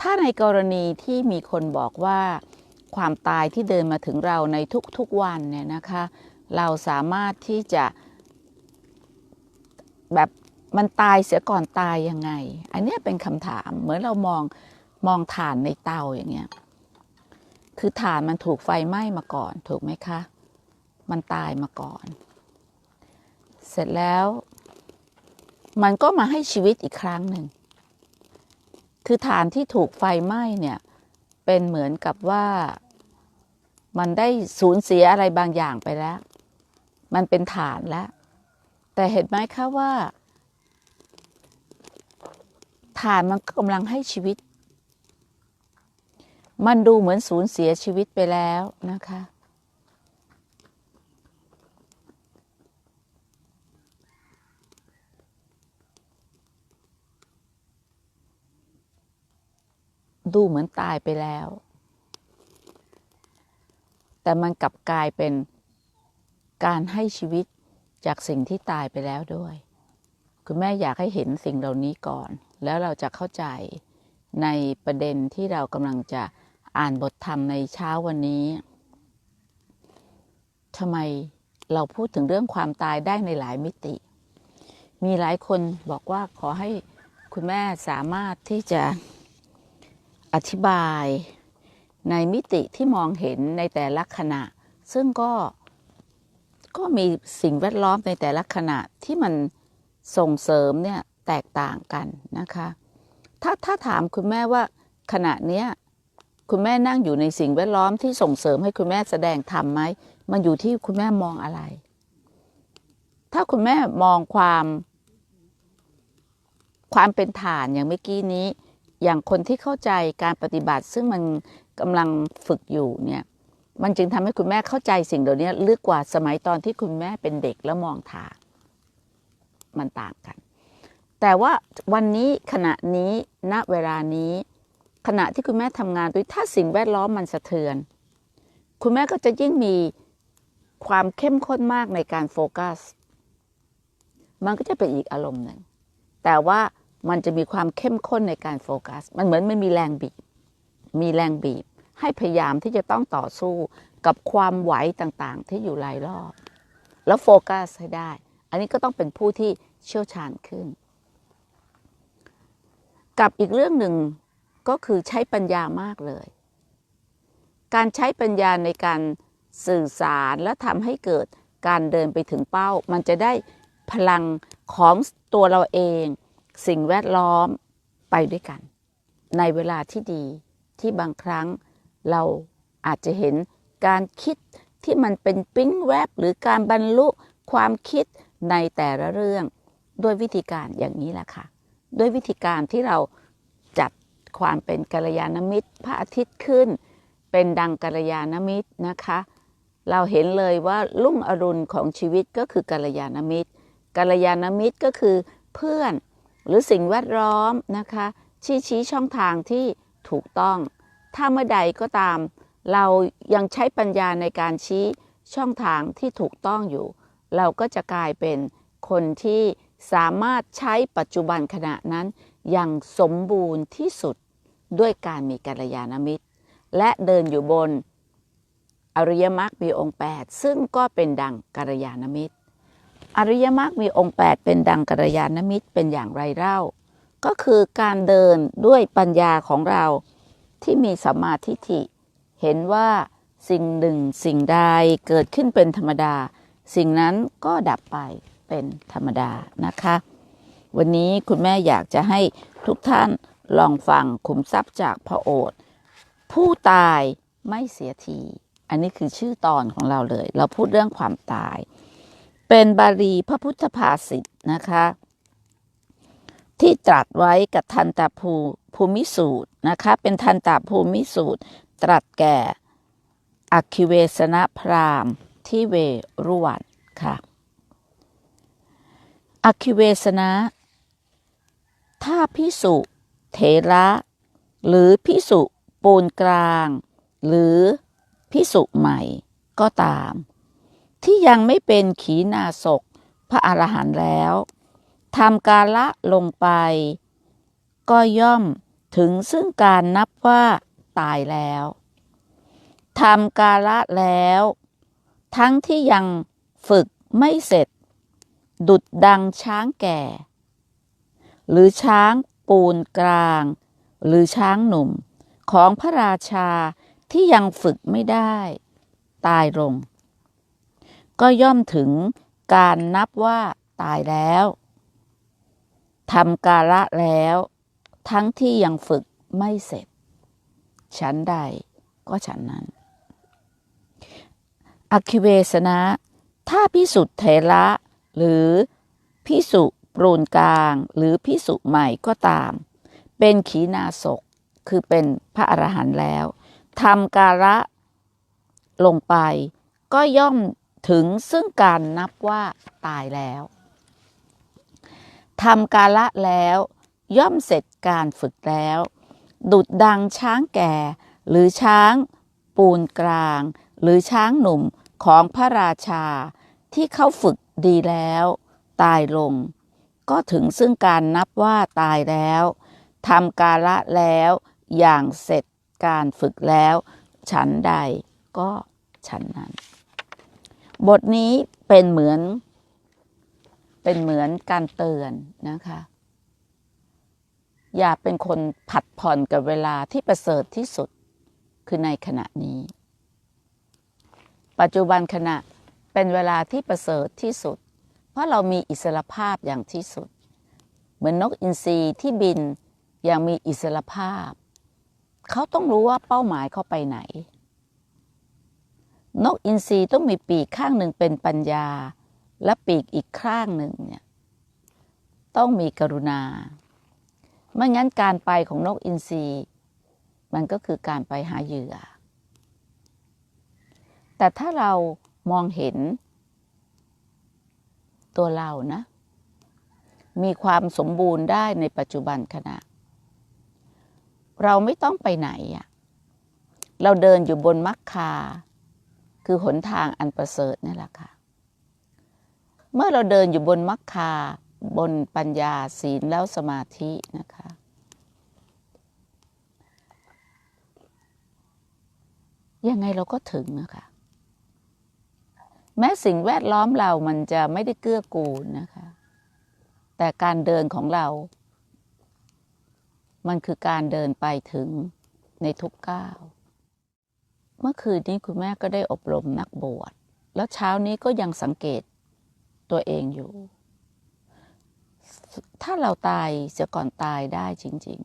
ถ้าในกรณีที่มีคนบอกว่าความตายที่เดินมาถึงเราในทุกๆวันเนี่ยนะคะ เราสามารถที่จะแบบมันตายเสียก่อนตายยังไง อันนี้เป็นคำถามเหมือนเรามองมองถ่านในเตาอย่างเงี้ย คือถ่านมันถูกไฟไหม้มาก่อน ถูกไหมคะ มันตายมาก่อน เสร็จแล้ว มันก็มาให้ชีวิตอีกครั้งหนึ่ง คือฐานที่ถูกไฟไหม้เนี่ยเป็นเหมือนกับว่ามันได้สูญเสียอะไรบางอย่างไปแล้ว มันเป็นฐานแล้ว แต่เห็นไหมคะว่าฐานมันกำลังให้ชีวิต มันดูเหมือนสูญเสียชีวิตไปแล้วนะคะ ดูเหมือนตายไปแล้ว แต่มันกลับกลายเป็นการให้ชีวิตจากสิ่งที่ตายไปแล้วด้วย คุณแม่อยากให้เห็นสิ่งเหล่านี้ก่อน แล้วเราจะเข้าใจในประเด็นที่เรากำลังจะอ่านบทธรรมในเช้าวันนี้ทำไมเราพูดถึงเรื่องความตายได้ในหลายมิติ มีหลายคนบอกว่าขอให้คุณแม่สามารถที่จะ อธิบายในมิติที่มองเห็นในแต่ละขณะ ซึ่งก็ก็มีสิ่งแวดล้อมในแต่ละขณะที่มันส่งเสริมเนี่ยแตกต่างกันนะคะ ถ้าถ้าถามคุณแม่ว่าขณะเนี้ยคุณแม่นั่งอยู่ในสิ่งแวดล้อมที่ส่งเสริมให้คุณแม่แสดงธรรมไหมมันอยู่ที่คุณแม่มองอะไร ถ้าคุณแม่มองความ ความเป็นฐานอย่างเมื่อกี้นี้ อย่างคนที่เข้าใจการปฏิบัติ ซึ่งมันกำลังฝึกอยู่เนี่ยมันจึงทำให้คุณแม่เข้าใจสิ่งเหล่านี้ลึกกว่าสมัยตอนที่คุณแม่เป็นเด็กแล้วมองทางมันต่างกัน แต่ว่าวันนี้ขณะนี้ณเวลานี้ ขณะที่คุณแม่ทำงานด้วยถ้าสิ่งแวดล้อมมันสะเทือน คุณแม่ก็จะยิ่งมีความเข้มข้นมากในการโฟกัส มันก็จะเป็นอีกอารมณ์หนึ่งแต่ว่า มันจะมีความเข้มข้นในการโฟกัส มันเหมือนไมันมีแรงบีบ มีแรงบีบ ให้พยายามที่จะต้องต่อสู้กับความไหวต่างๆ ที่อยู่รายรอบ แล้วโฟกัสให้ได้ อันนี้ก็ต้องเป็นผู้ที่เชี่ยวชาญขึ้น กับอีกเรื่องหนึ่งก็คือใช้ปัญญามากเลย การใช้ปัญญาในการสื่อสารและทำให้เกิดการเดินไปถึงเป้า มันจะได้พลังของตัวเราเอง สิ่งแวดล้อมไปด้วยกัน ในเวลาที่ดีที่บางครั้งเราอาจจะเห็นการคิดที่มันเป็นปิ้งแวบหรือการบรรลุความคิดในแต่ละเรื่อง ด้วยวิธีการอย่างนี้แหละค่ะ ด้วยวิธีการที่เราจัดความเป็นกัลยาณมิตร พระอาทิตย์ขึ้น เป็นดังกัลยาณมิตรนะคะ เราเห็นเลยว่ารุ่งอรุณของชีวิตก็คือกัลยาณมิตรกัลยาณมิตรก็คือเพื่อน หรือสิ่งแวดล้อมนะคะชี้ชี้ช่องทางที่ถูกต้อง ถ้าเมื่อใดก็ตาม เรายังใช้ปัญญาในการชี้ช่องทางที่ถูกต้องอยู่ เราก็จะกลายเป็นคนที่สามารถใช้ปัจจุบันขณะนั้น อย่างสมบูรณ์ที่สุดด้วยการมีกัลยาณมิตร และเดินอยู่บน อริยมรรคมีองค์ 8 ซึ่งก็เป็นดังกัลยาณมิตร อริยมรรคมีองค์ 8 เป็นดังกัลยาณมิตรเป็นอย่างไรเล่า ก็คือการเดินด้วยปัญญาของเราที่มีสัมมาทิฏฐิ เห็นว่าสิ่งหนึ่งสิ่งใดเกิดขึ้นเป็นธรรมดา สิ่งนั้นก็ดับไปเป็นธรรมดานะคะ วันนี้คุณแม่อยากจะให้ทุกท่านลองฟังขุมทรัพย์จากพระโอษฐ์ผู้ตายไม่เสียที อันนี้คือชื่อตอนของเราเลย เราพูดเรื่องความตาย เป็นบาลีพระพุทธภาษิตนะคะ ที่ตรัสไว้กับทันตภูภูมิสูตรนะคะ เป็นทันตภูมิสูตร ตรัสแก่อคคิเวสนพราหมณ์ที่เวรุวันค่ะอคคิเวสนะ ถ้าพิสุเถระ หรือพิสุปูนกลาง หรือพิสุใหม่ก็ตาม ที่ยังไม่เป็นขีณาศกพระอรหันต์แล้วทำกาละลงไป ก็ย่อมถึงซึ่งการนับว่าตายแล้วทำกาละแล้ว ทั้งที่ยังฝึกไม่เสร็จ ดุดดังช้างแก่ หรือช้างปูนกลาง หรือช้างหนุ่มของพระราชาที่ยังฝึกไม่ได้ ตายลง ก็ย่อมถึงการนับว่าตายแล้วทำกาละแล้ว ทั้งที่ยังฝึกไม่เสร็จ ฉันใดก็ฉันนั้นอคิเวสนะ ถ้าพิสุทธเถระ หรือพิสุปรูนกลาง หรือพิสุใหม่ก็ตาม เป็นขีณาศกคือเป็นพระอรหันต์แล้วทำกาละลงไปก็ย่อม ถึงซึ่งการนับว่าตายแล้วทำกาละแล้วย่อมเสร็จการฝึกแล้ว ดุดดังช้างแก่ หรือช้างปูนกลาง หรือช้างหนุ่มของพระราชา ที่เขาฝึกดีแล้ว ตายลง ก็ถึงซึ่งการนับว่าตายแล้วทำกาละแล้วอย่างเสร็จการฝึกแล้ว ฉันใดก็ฉันนั้น บทนี้เป็นเหมือน เป็นเหมือนการเตือนนะคะ อย่าเป็นคนผัดผ่อนกับเวลาที่ประเสริฐที่สุดคือในขณะนี้ ปัจจุบันขณะเป็นเวลาที่ประเสริฐที่สุด เพราะเรามีอิสรภาพอย่างที่สุด เหมือนนกอินทรีที่บินอย่างมีอิสรภาพ เขาต้องรู้ว่าเป้าหมายเขาไปไหน นกอินทรีต้องมีปีกข้างหนึ่งเป็นปัญญา และปีกอีกข้างหนึ่งเนี่ยต้องมีกรุณา ไม่งั้นการไปของนกอินทรีมันก็คือการไปหาเหยื่อ แต่ถ้าเรามองเห็น ตัวเรานะ มีความสมบูรณ์ได้ในปัจจุบันขณะ เราไม่ต้องไปไหนอะเราเดินอยู่บนมักคา คือหนทางอันประเสริฐนี่แหละค่ะ เมื่อเราเดินอยู่บนมักคาบนปัญญาศีลแล้วสมาธินะคะ ยังไงเราก็ถึงนะคะแม้สิ่งแวดล้อมเรามันจะไม่ได้เกื้อกูลนะคะ แต่การเดินของเรา มันคือการเดินไปถึงในทุกก้าว เมื่อคืนนี้คุณแม่ก็ได้อบรมนักบวช แล้วเช้านี้ก็ยังสังเกตตัวเองอยู่ ถ้าเราตายเสียก่อนตายได้จริง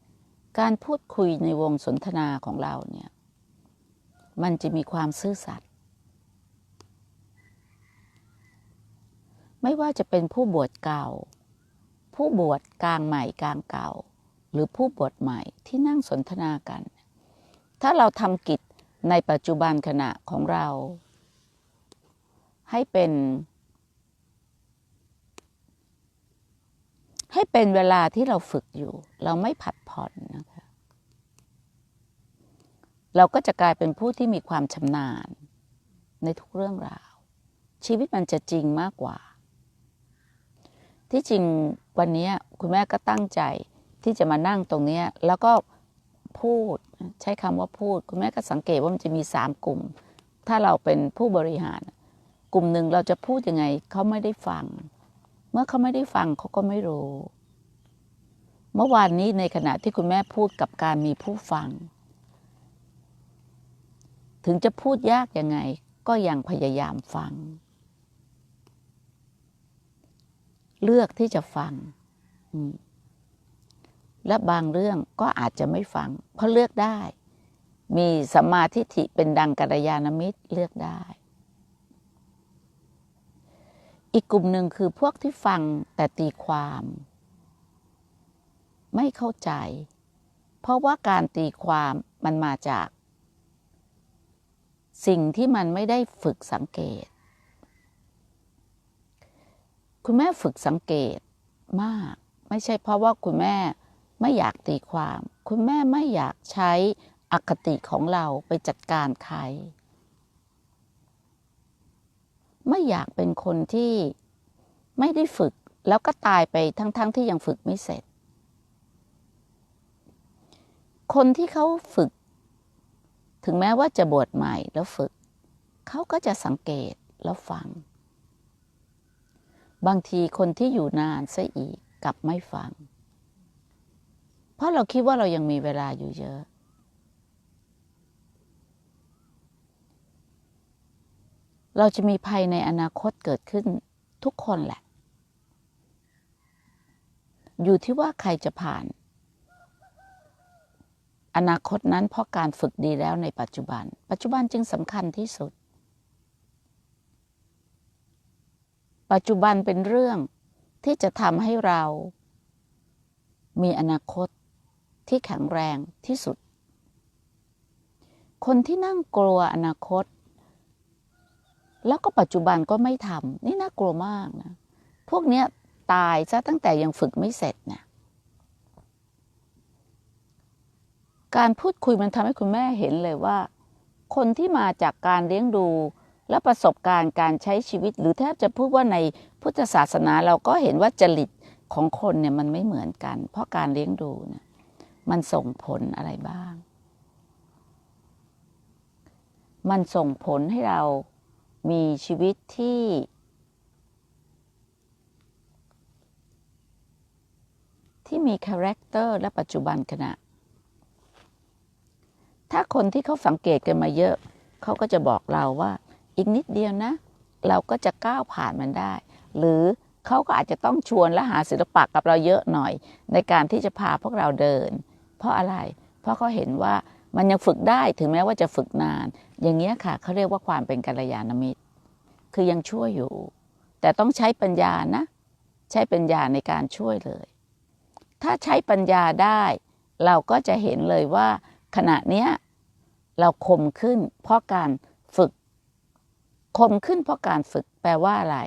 ๆ การพูดคุยในวงสนทนาของเราเนี่ย มันจะมีความซื่อสัตย์ ไม่ว่าจะเป็นผู้บวชเก่า ผู้บวชกลางใหม่กลางเก่า หรือผู้บวชใหม่ที่นั่งสนทนากัน ถ้าเราทำกิจ ในปัจจุบันขณะของเรา ให้เป็น ให้เป็นเวลาที่เราฝึกอยู่ เราไม่ผัดผ่อนนะคะ เราก็จะกลายเป็นผู้ที่มีความชำนาญ ในทุกเรื่องราว ชีวิตมันจะจริงมากกว่า ที่จริงวันนี้คุณแม่ก็ตั้งใจที่จะมานั่งตรงนี้แล้วก็ พูดใช้คำว่าพูด คุณแม่ก็สังเกตว่ามันจะมีสามกลุ่ม ถ้าเราเป็นผู้บริหาร กลุ่มหนึ่งเราจะพูดยังไงเขาไม่ได้ฟัง เมื่อเขาไม่ได้ฟังเขาก็ไม่รู้ เมื่อวานนี้ในขณะที่คุณแม่พูดกับการมีผู้ฟัง ถึงจะพูดยากยังไง ก็ยังพยายามฟัง เลือกที่จะฟัง และบางเรื่องก็อาจจะไม่ฟัง เพราะเลือกได้ มีสัมมาทิฏฐิเป็นดังกัลยาณมิตรเลือกได้ อีกกลุ่มหนึ่งคือพวกที่ฟังแต่ตีความ ไม่เข้าใจ เพราะว่าการตีความมันมาจาก สิ่งที่มันไม่ได้ฝึกสังเกต คุณแม่ฝึกสังเกตมาก ไม่ใช่เพราะว่าคุณแม่ ไม่อยากตีความ คุณแม่ไม่อยากใช้อคติของเราไปจัดการใคร ไม่อยากเป็นคนที่ไม่ได้ฝึกแล้วก็ตายไปทั้งๆทที่ยังฝึกไม่เสร็จ คนที่เขาฝึก ถึงแม้ว่าจะบวชใหม่แล้วฝึก เขาก็จะสังเกตแล้วฟัง บางทีคนที่อยู่นานซะอีกกลับไม่ฟัง ราะเราคิดว่าเรายังมีเวลาอยู่เยอะ เราจะมีภัยในอนาคตเกิดขึ้นทุกคนแหละ อยู่ที่ว่าใครจะผ่าน อนาคตนั้นเพราะการฝึกดีแล้วในปัจจุบัน ปัจจุบันจึงสำคัญที่สุด ปัจจุบันเป็นเรื่องที่จะทำให้เรามีอนาคต ที่แข็งแรงที่สุด คนที่นั่งกลัวอนาคต แล้วก็ปัจจุบันก็ไม่ทำนี่น่ากลัวมากนะ พวกเนี้ยตายซะตั้งแต่ยังฝึกไม่เสร็จเนี่ยการพูดคุยมันทำให้คุณแม่เห็นเลยว่า คนที่มาจากการเลี้ยงดูและประสบการณ์การใช้ชีวิต หรือแทบจะพูดว่าในพุทธศาสนาเราก็เห็นว่าจริตของคนเนี่ยมันไม่เหมือนกัน เพราะการเลี้ยงดูนี่ย มันส่งผลอะไรบ้าง มันส่งผลให้เรามีชีวิตที่ ที่มีคาแรคเตอร์และปัจจุบันขณะ ถ้าคนที่เขาสังเกตกันมาเยอะ เขาก็จะบอกเราว่า อีกนิดเดียวนะ เราก็จะก้าวผ่านมันได้ หรือเขาก็อาจจะต้องชวนและหาศิลปะกับเราเยอะหน่อย ในการที่จะพาพวกเราเดิน เพราะอะไร เพราะเขาเห็นว่ามันยังฝึกได้ถึงแม้ว่าจะฝึกนาน อย่างเงี้ยค่ะเขาเรียกว่าความเป็นกัลยาณมิตร คือยังช่วยอยู่ แต่ต้องใช้ปัญญานะ ใช้ปัญญาในการช่วยเลย ถ้าใช้ปัญญาได้ เราก็จะเห็นเลยว่า ขณะเนี้ยเราคมขึ้น เพราะการฝึก คมขึ้นเพราะการฝึกแปลว่าอะไร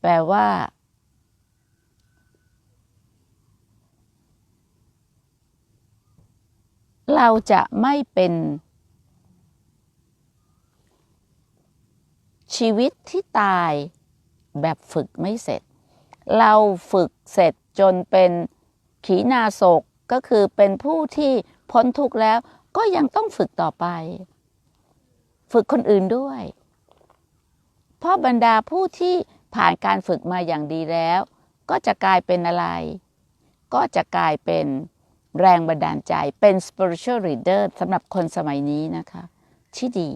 แปลว่า เราจะไม่เป็นชีวิตที่ตายแบบฝึกไม่เสร็จ เราฝึกเสร็จจนเป็นขีณาศกก็คือเป็นผู้ที่พ้นทุกข์แล้วก็ยังต้องฝึกต่อไป ฝึกคนอื่นด้วย เพราะบรรดาผู้ที่ผ่านการฝึกมาอย่างดีแล้ว ก็จะกลายเป็นอะไร ก็จะกลายเป็น แรงบันดาลใจเป็น spiritual leader สำหรับคนสมัยนี้นะคะ ที่ดี